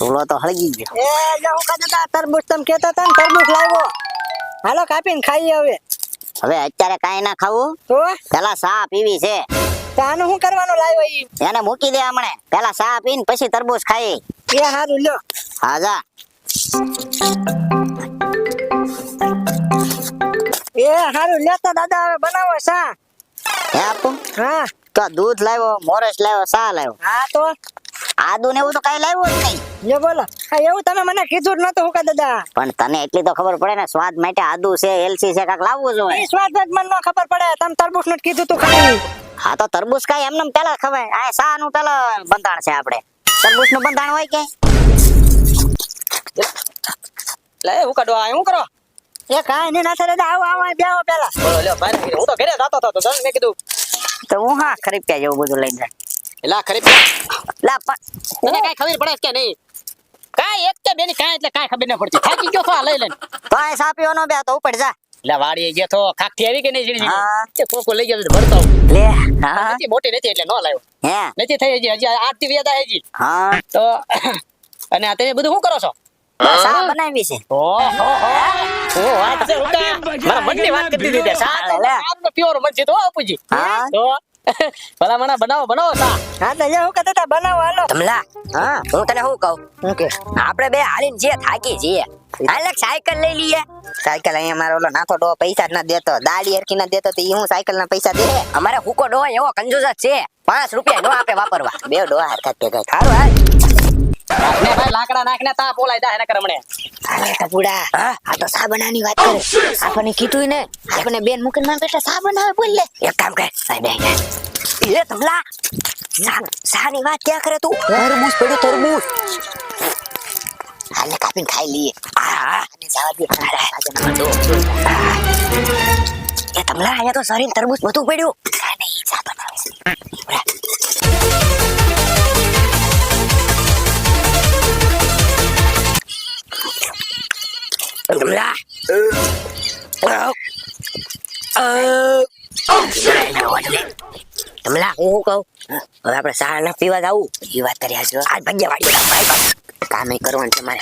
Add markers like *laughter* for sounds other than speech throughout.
ચૂલો તો હળગી ગયો. એ જો હું કહેતો હતા તરબૂચ તમે કહેતા હતા ને તરબૂચ લાવ્યો. હાલો કાપીને ખાઈએ હવે. હવે અત્યારે કાંઈ ના ખાવું. તો? પેલા સા પીવી છે. તો આનું શું કરવાનું લાવ્યો ઈ? એને મૂકી દે હમણે. પેલા સા પીને પછી તરબૂચ ખાઈ. એ હારું લ્યો. હા જા. એ હારું લ્યો તો દાદા હવે બનાવો સા હે આપું? હા. તો દૂધ લાવ્યો મોરસ લાવ્યો સા લાવ્યો. હા તો? આદુ ને એવું તો કઈ લાવ્યું જ નહીં. જો બોલો. હા એવું તમે મને કીધું જ નતું હું કહે દાદા. પણ તને એટલી તો ખબર પડે ને સ્વાદ માટે આદુ છે એલસી છે કાક લાવવું જોઈએ સ્વાદ જ મને ન ખબર પડે. તમે તરબૂચનું કીધું તું ખાલી. હા તો તરબૂચ કાંઈ એમને એમ પેલા ખવાય. આ સા નું પેલા બંધાણ છે આપણે? તરબૂચનું બંધાણ હોય કે? લે હું કાઢો? આ હું કરો? એ કાઈ નહીં ના દાદા. આવો આવો બેહો પેલા. બોલો લ્યો ભાઈ હું તો ઘરે જતો હતો તો મેં કીધું. તો હું હા ખરીપ્યા જેવું બધું લઈને જાય. એલા ખરી લા. પણ તને કઈ ખબર પડે કે નહીં? કાંઈ એક કે બેની કાંઈ એટલે કાંઈ ખબર ન પડતી. થાકી ગયો તો આ લઈ લઈને. તો આ નો બે તો ઉપર જા. એટલે વાડી ગયો તો ખાખી આવી કે નહીં. ઝીણી તે કોકો લઈ ગયો ભરતો લે હા. નથી મોટી નથી એટલે નો લાવ્યો. હે? નથી થઈ હજી હજી આરતી વેદા હજી હા. તો *coughs* અને આ તમે બધું શું કરો છો? સા બનાવી છે. ઓહો ઓ વાત છે ઉકા મારા મનની વાત કરી દીધી સા લે. પ્યોર મન છે તો અપુજી. હા. તો *laughs* ભલા મણા બનાવો બનાવો તા. હા તો હું કહેતો તા બનાવો હાલો. તમલા હા. હું તને શું કહું? હું કે? આપણે બે હાલીને જે થાકી જઈએ. હાલે સાયકલ લઈ લઈએ. સાયકલ અહીંયા મારો ઓલો નાથો ડો પૈસા જ ના દેતો દાડી હરકી ના દેતો તો એ હું સાયકલ ના પૈસા દે? અમારે હુકો ડો એવો કંજૂસ જ છે. પાંચ રૂપિયા નો આપે વાપરવા. બે ડો હાથ ભેગા સારું હાલ. નાખને ભાઈ લાકડા નાખને તા પોલાય દા એના કરમણે હાલે ટપુડા આ તો સા બનાવવાની વાત કરે. આપણને કીધું ને આપણને બેન મૂકીને મારા બેટા સા બનાવે બોલ લે. એક કામ કર સાહેબ એ તમલા. સાની વાત ક્યાં કરે તું? તરબૂચ પડ્યું તરબૂચ. હાલે કાપીને ખાઈ લઈએ. આ હા જવા દે. એ તમલા અહીંયા તો શરીર તરબૂચ બધું પડ્યું. બનાવે હવે આપણે સા ના પીવા જાવું. એ વાત કરી હાજર આજ ભગ્યા વાડી કામ કરવાનું છે મારે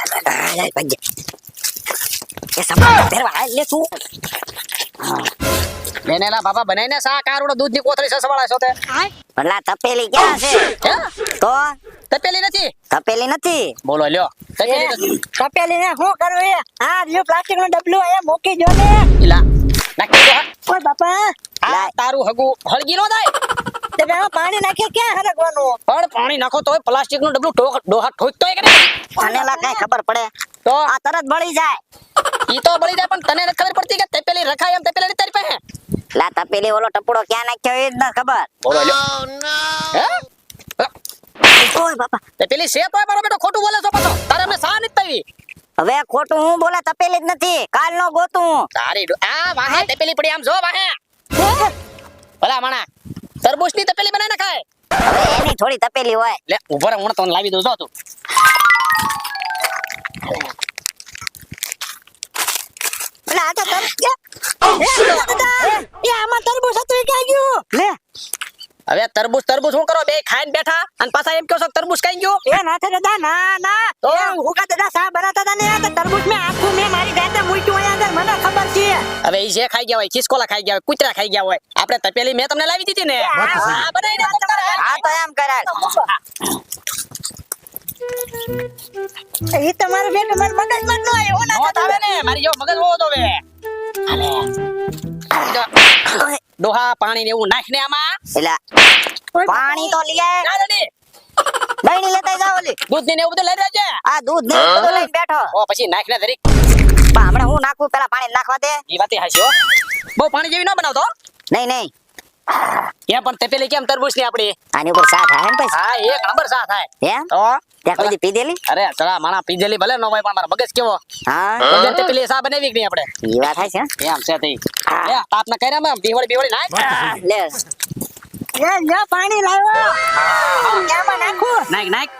એ સપા પહેરવા હાલ લે તું. બેનેલા બાબા બનાઈને સા કારુડો દૂધની કોથળી સસવાળા છો તે ભલા તપેલી ક્યાં છે? તો? તપેલી નથી? તપેલી નથી. બોલો લ્યો. તપેલી તપેલી ને શું કરું એ? હા લ્યો પ્લાસ્ટિક નો ડબલું એ મૂકી જો ને. ઇલા નાખી દો ઓય બાપા. આ તારું હગુ હળગી નો થાય આમાં પાણી નાખીએ ક્યાં હરકવાનું પણ પાણી નાખો તોય પ્લાસ્ટિકનું ડબલું ડોહા ઠોકતો કે કઈ ખબર પડે? તો? આ તરત બળી જાય. ઈ તો બળી જાય પણ તને ખબર પડતી કે તપેલી રખાય એમ તપેલી તારી પાસે લા તપેલી ઓલો ટપડો ક્યાં નાખ્યો એ જ ના ખબર. બોલો લ્યો. હે? ઓય બાપા. તપેલી છે તોય મારો બેટો ખોટું બોલે છો પાછો. તારે અમને સા નથી પાવી હવે ખોટું હું બોલે તપેલી જ નથી. કાલ નો ગોતું તારી આ વાહે તપેલી પડી આમ જો વાહે. ભલા માણા. તરબૂચની તપેલી બનાવી નાખાય એની થોડી તપેલી હોય. લે ઊભો હું તને લાવી દઉં જો તું. એટલે આ તો તરબૂચ એ! આમાં તરબૂચ હતું કે ગયું? લે. હવે તરબૂચ તરબૂચ શું કરો? બે ખાઈને બેઠા અને પાછા એમ કહો છો કે તરબૂચ ખાઈ ગયો? એ ના દાદા ના ના. તો? હું કા દાદા હવે જે ખાઈ ગયા હોય ખિસકોલા ખાઈ ગયા હોય કૂતરા ખાઈ ગયા હોય આપણે તપેલી મેં તમને લાવી દીધી ને. આ બનાવીને કોણ તો એમ કરાય. એ તમારું બેન મારા મગજમાં ન આવ્યો ના આવે ને મારી જેવો મગજ હોવો તો હવે ડોહા પાણી ને એવું નાખ ને આમાં. એલા પાણી તો લઈ આય દહીં લેતા જાવ ઓલી. દૂધ ને એવું બધું લઈ રહેજે આ દૂધ ને બધું લઈને બેઠો. ઓ પછી નાખ ને ધરીક. પણ હમણાં હું નાખું પેલા પાણી નાખવા દે. એ વાતે હાચી હો. બહુ પાણી જેવી ન બનાવતો નહીં નહીં. કેમ પણ તપેલી કેમ તરબૂચની આપડી? આની ઉપર સા થાય ને હા એક નંબર સા થાય એમ તો ત્યાં કોઈ પીધેલી? અરે ચલા માણા પીધેલી ભલે ન હોય પણ મારા મગજ કેવો? હા? વગર તપેલી સા બનાવી કે નહીં આપણે? ઈ વાત થાય છે એમ છે તે. લે તાપ ના કર્યા મેમ બીવડી બીવડી નાખ. લે એ લ્યો પાણી લાવ્યો એમાં નાખું. નાખ નાખ.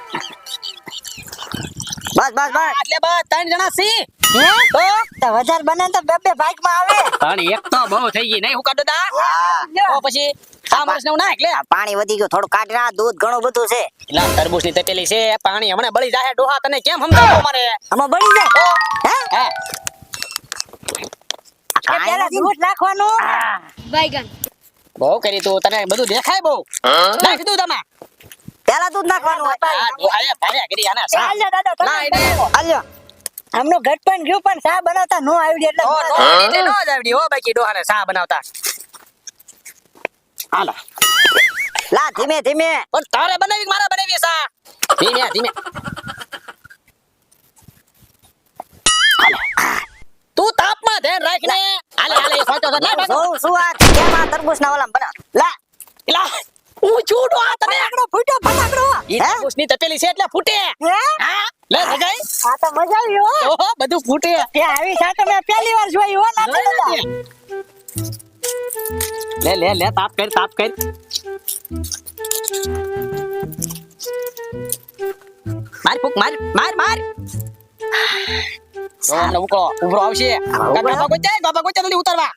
બસ બસ બસ. એટલે બસ ત્રણ જણા સી. તો તો વધારે બને તો બે બે ભાગમાં આવે. પણ એક તો બહુ થઈ ગઈ. નહીં હું કાઢો દા હા. પછી સા માણસ ને નાખ લે. પાણી વધી ગયું થોડું કાઢી ના દૂધ ઘણું બધું છે. એલા તરબૂચની તપેલી છે પાણી હમણાં બળી જાય ડોહા તને કેમ સમજાવો મારે આમાં બળી જાય? હે. હે? આ એ પેલા દૂધ નાખવાનું. બહુ કરી તું તને બધું દેખાય બહુ. નાખ દઉં તમે. પેલા દૂધ નાખવાનું કરી આના દાદા ના. હાલ્યો. આમનું ઘટ પણ ગયો પણ સા બનાવતા? નો આવડી એટલે નો ન નો. એટલે નો જ આવડી. હો બાકી ડોહાને સા બનાવતા? હાલો. લા ધીમે ધીમે. પણ તારે બનાવી મારા મારે બનાવી સા? ધીમે ધીમે. તું તાપમાં ધ્યાન રાખ ને હાલે હાલે એ સોચો છો ના હું શું છું આ કેમ આ તરબૂચના ઓલામાં બનાવ લા. એલા હું છૂટો આ તને. આગળ ફૂટ્યો ફટાકડો. ઈ તરબૂચની તપેલી છે એટલે ફૂટે. હા. લે મજા આ તો મજા આવી હો. બધું ફૂટે. એ આવી ચા તો પહેલી વાર જોઈ હો ના લે લે લે તાપ કર તાપ કર. માર ફૂક માર માર માર. હમણાં ઉકળો ઉભરો આવશે? બાબા કોઈ જાય બાબા કોઈ જલ્દી ઉતારવા.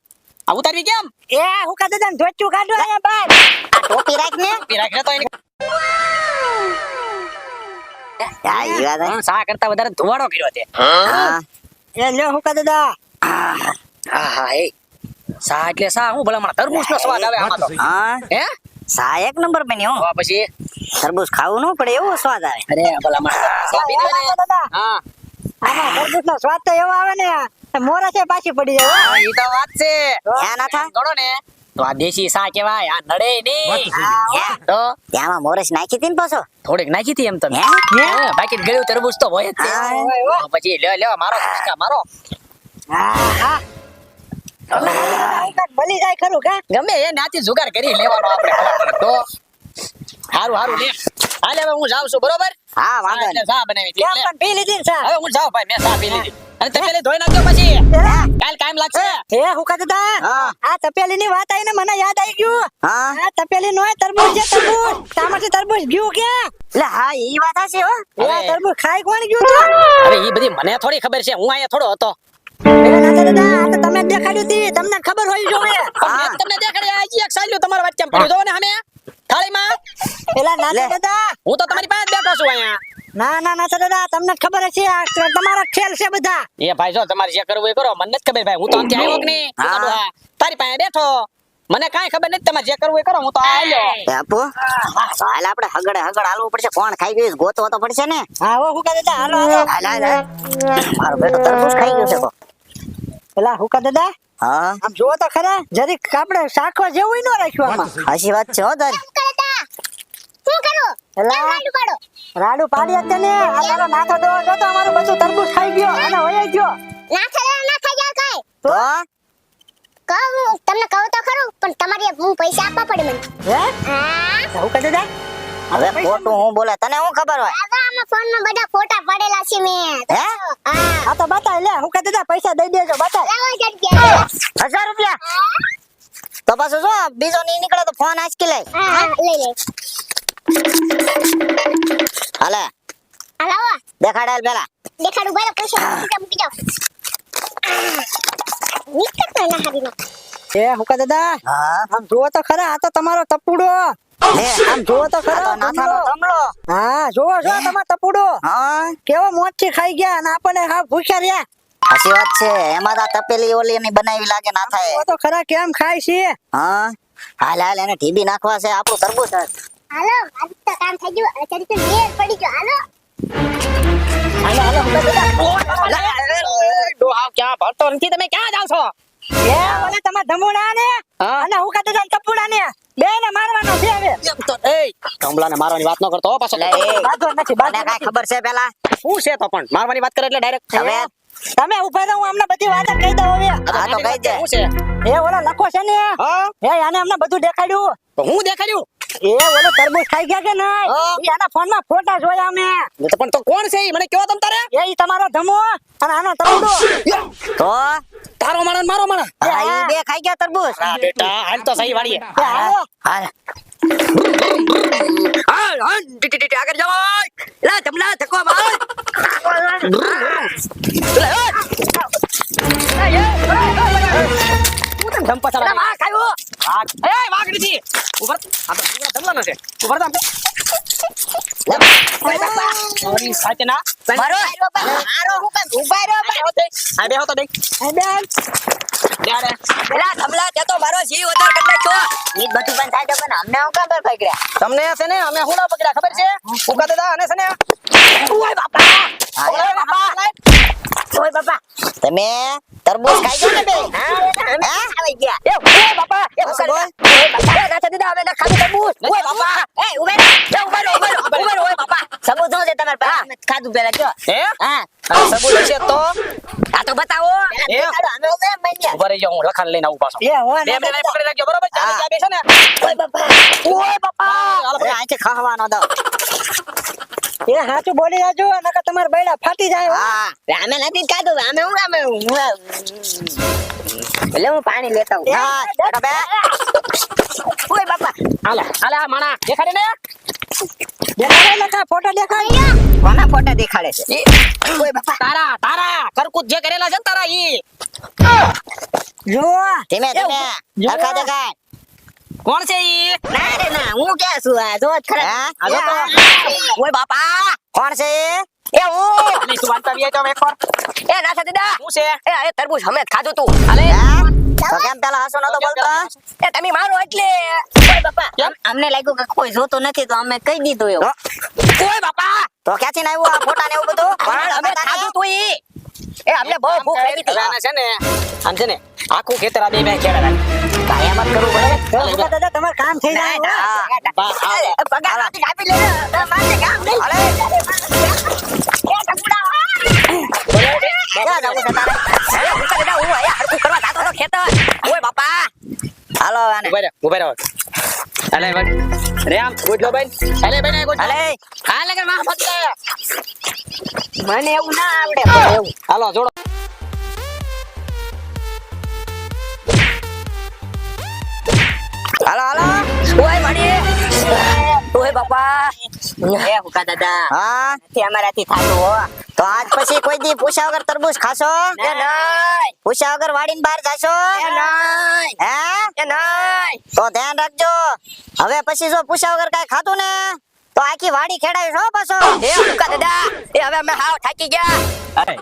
આ ઉતારવી કેમ? એ હું કા જાન ધોચું કાઢો અહીંયા બાર આ ટોપી રાખ ને પી રાખ તો સા કરતા વધારે ધુવાડો કર્યો તે. એ લ્યો હું કા દાદા હા હા એ. સા એટલે સા હું ભલા તરબૂચ નો સ્વાદ આવે આમાં તો. હા? હે. સા એક નંબર બન્યો. પછી? તરબૂચ ખાવું ન પડે એવો સ્વાદ આવે. અરે સા ને. હા આમાં તરબૂચનો સ્વાદ તો એવો આવે ને મોરા છે પાછી પડી જાય હો. ઈ તો વાત છે. ધ્યાન ના ગણો ને. તો આ દેશી સા કેવાય આ નડે નહીં. તો ત્યાંમાં મોરસ નાખી હતી ને પાછો? થોડીક નાખી હતી એમ તમે? બાકી ગળ્યું તરબૂચ તો હોય જ પછી લ્યો લ્યો મારો ખુશકા મારો. ભલી જાય ખરું કે? ગમે એ નાથી જુગાર કરી લેવાનો આપણે. તો. હારું હારું લે. હાલે હવે હું જાઉં છું બરોબર? હા વાંધો નહીં. સા બનાવી હતી પણ પી લીધી સા? હવે હું જાઉં ભાઈ મેં સા પી લીધી. અને તમે ધોઈ નાખજો પછી? કાલ કાયમ લાગશે? હે? હું કા દાદા આ તપેલી ની વાત આઈને મને યાદ આવી ગયું. હા. આ તપેલી નોય તરબૂચ છે તરબૂચ. તામાંથી તરબૂચ ગયું કે? એટલે હા એ વાત હશે હો. એ હવે- તરબૂચ ખાઈ કોણ ગયું તો? અરે ઈ બધી મને થોડી ખબર છે હું અહીંયા થોડો હતો. એ આ તમે દેખાડ્યું હતી તમને ખબર હોય જોવે તમને દેખાડ્યા એક સાલ્યું તમારા વચ્ચે પડ્યું. ને અમે થાળીમાં. પેલા નાના દાદા હું તો તમારી પાસે બેઠો છું અહીંયા. ના ના ના દાદા તમને ખબર હશે આ તો ખેલ છે બધા. એ ભાઈ જો તમારે જે કરવું એ કરો. મને નથી ખબર ભાઈ હું તો આમથી આવ્યો કે નહીં? હા. તારી પાસે બેઠો. મને કાઈ ખબર નથી તમારે જે કરવું એ કરો હું તો આવ્યો બાપુ હાલ આપણે હગડે હગડ હાલવું પડશે. કોણ ખાઈ ગયું ગોતો તો પડશે ને. હા હો હુકા દાદા હાલો હાલો. હાલ હાલ હાલ. મારો બેટો તરબૂચ ખાઈ ગયો છે કો પેલા હુકા દાદા હા. આમ જોવો તો ખરા જરીક આપણે શાખવા જેવું ન રાખ્યું આમાં. હાચી વાત છે હો તારી. પેલા રાડુ પાડી હતી ને આ તારો નાથો દેવો જોતો અમારું બચ્ચું તરબૂચ ખાઈ ગયો અને વહી ગયો. તો? તમને કહું તો ખરું પણ તમારે હું પૈસા આપવા પડે મને. હે? હા. હુકા દાદા હવે ખોટું હું બોલે તને શું ખબર હોય? દાદા આમાં ફોનમાં બધા ફોટા પડેલા છે મેં. હે? હા. આ તો બતાય લે હુકા દાદા પૈસા દઈ દેજો બતાય. લાવો જડ્યા હજાર રૂપિયા? તો પાછો જો બીજો નહીં નીકળે તો ફોન આંચકી લે. હા લઈ લે. હાલે. હા લાવો દેખાડેલ પેલા. દેખાડું ભાઈ પૈસા મૂકી જાવ નીકળતો ના હારીનો એ હુકા દાદા હા. આમ જોવો તો ખરા આ તો તમારો તપુડો. લે આમ જોવો તો ખરા નાથાનો ધમલો. ધમલો હા જોવો છો તમારો તપુડો. હા. કેવો મોચી ખાઈ ગયા અને આપણને હા ભૂખ્યા રહ્યા. સાચી વાત છે. એમાં તો આ તપેલી ઓલી એની બનાવી લાગે ના થાય તો ખરા કેમ ખાય છે. હા. હાલ હાલ એને ઢીબી નાખવા છે. આપણું તરબૂચ. હાલો આજ તો કામ થઈ ગયું. અત્યારે તો મેર પડી ગયો. હાલો. હાલો હાલો. દાદા ક્યાં ભરતો નથી? તમે ક્યાં જાવ છો? એ ઓલે તમારા ધમોડા ને અને હું કહેતો ને તપુડા ને બે ને મારવાનો છે હવે. એય કમલાને મારવાની વાત ન કરતો હો પાછો. લે એ બાંધો નથી બાંધો કાંઈ ખબર છે પેલા? શું છે તો પણ? મારવાની વાત કરે એટલે ડાયરેક્ટ હવે તમે ઊભા રહો હું અમને બધી વાત કહી દઉં હવે. હા તો કહી દે. શું છે એ ઓલા લખો છે ને. હે. એ આને અમને બધું દેખાડ્યું. તો હું દેખાડ્યું? એ ઓલો તરબૂચ ખાઈ ગયા કે નહીં? એના એ ફોનમાં ફોટા જોયા અમે. પણ તો કોણ છે મને કેવો તમ તારે? એ તમારો ધમો અને આનો તપુડો તો? તારો માણસ મારો માણસ? હા બે ખાઈ ગયા તરબૂચ? હા બેટા હાલ તો સહી વાળીએ. હાલ. હાલ. આગળ લા વાઘ એ વાઘ નથી ઊભો આ તો પૂરા જમવાનો છે. તું ભરતા આમ. ઓય બાપા ઓરી સાચે ના. મારો મારો હું કામ ઊભા રહ્યો આ બેહો આ બેહો તો દેખ. બેન ત્યારે પેલા થમલા તે તો મારો જીવ વધાર કરી નાખ્યો ઈ બધું પણ થાય તો પણ અમને હું કામ પર પકડ્યા? તમને છે ને અમે હું ના પકડ્યા ખબર છે? ઉકા દાદા અને છે ને? ઓય બાપા! ઓય બાપા! ઓય બાપા તમે તરબૂચ ખાઈ ગયો ને બે. હા આવી ગયા એ ઓય બાપા એ શું બોલ? ઓય બાપા એ નાથા દીધા હવે ના ખાધું તરબૂચ ઓય બાપા એ ઉભે રહો એ ઉભે રહો ઉભે રહો ઉભે રહો ઓય બાપા સબૂત શું છે તમારે પાસે અમે ખાધું પેલા કયો હે હા આ સબૂત છે તો આ તો બતાવો એ. અમે ઉભે મન્યા ઊભા રહી જાઓ હું લખાણ લઈને આવું પાછો એ હોય બે મિનિટ પકડી રાખજો બરોબર ચાલે હા. ચા ને ઓય બાપા ઓય બાપા હાલો અરે આંખે ખાવાનો દો એ હાચું બોલી જાજો નકર તમાર બૈડા ફાટી જાય હા અમે નથી ખાધું અમે હું અમે એટલે હું પાણી લેતા હું હા બે ઓય બાપા હાલો હાલે આ માણા દેખાડે ને દેખાડે લખા ફોટો દેખાડ. કોના ફોટા દેખાડે છે? ઓય બાપા. તારા તારા. કરકુત જે કરેલા છે ને તારા ઈ. જો ધીમે ધીમે. હરખા દેખાય. કોણ છે ઈ? ના રે ના. હું ક્યાં છું? આ જો ખરા. આ તો. ઓય બાપા. કોણ છે એ હું. તું વાંચતા એ છે? તરબૂચ અમે ખાધું? તો. કેમ પેલા હસો નતો બોલતો? એ તમે મારો એટલે ઓય બાપા અમને લાગ્યું કે કોઈ જોતું નથી તો અમે કહી દીધું એવું. ઓય બાપા! તો ક્યાંથી ના આ ફોટા ને એવું બધું? પણ અમે ખાધું તું ઈ. એ અમને બહુ ભૂખ લાગી હતી. છે ને આમ છે ને આખું ખેતર આ બે બે ખેડા રાખે. કાંઈ એમ જ કરવું પડે. તો દાદા તમારું કામ થઈ જાય ના. બા, આવો. એ પગાર આપી લે મારે કામ નહીં. અરે એ ટકુડા ક્યાં જવું છે તારે હે, હું કરે ના, હું અહીંયા હરખું કરવા જાતો હતો ખેતર ઓય બાપા હાલો ઊભા રહો. અલે ભાઈ રેમ ગુડ લો બેન. અલે બેન ગુડ અલે. હા લગનમાં મને એવું ના આવડે. એવું હાલો જોડો. હાલો હાલો ઓય માડી ઓય બાપા એ હુકા દાદા હા તે અમારાથી થાતું હો તો આજ પછી કોઈ દી પૂછા વગર તરબૂચ ખાશો? એ નહીં. પૂછ્યા વગર વાડીને બહાર જાશો? એ નહીં. હે? એ નહીં. તો ધ્યાન રાખજો. હવે પછી જો પૂછા વગર કાઈ ખાતું ને તો આખી વાડી ખેડાય હો પાછો? એ હુકા દાદા. એ હવે અમે હાવ થાકી ગયા. અરે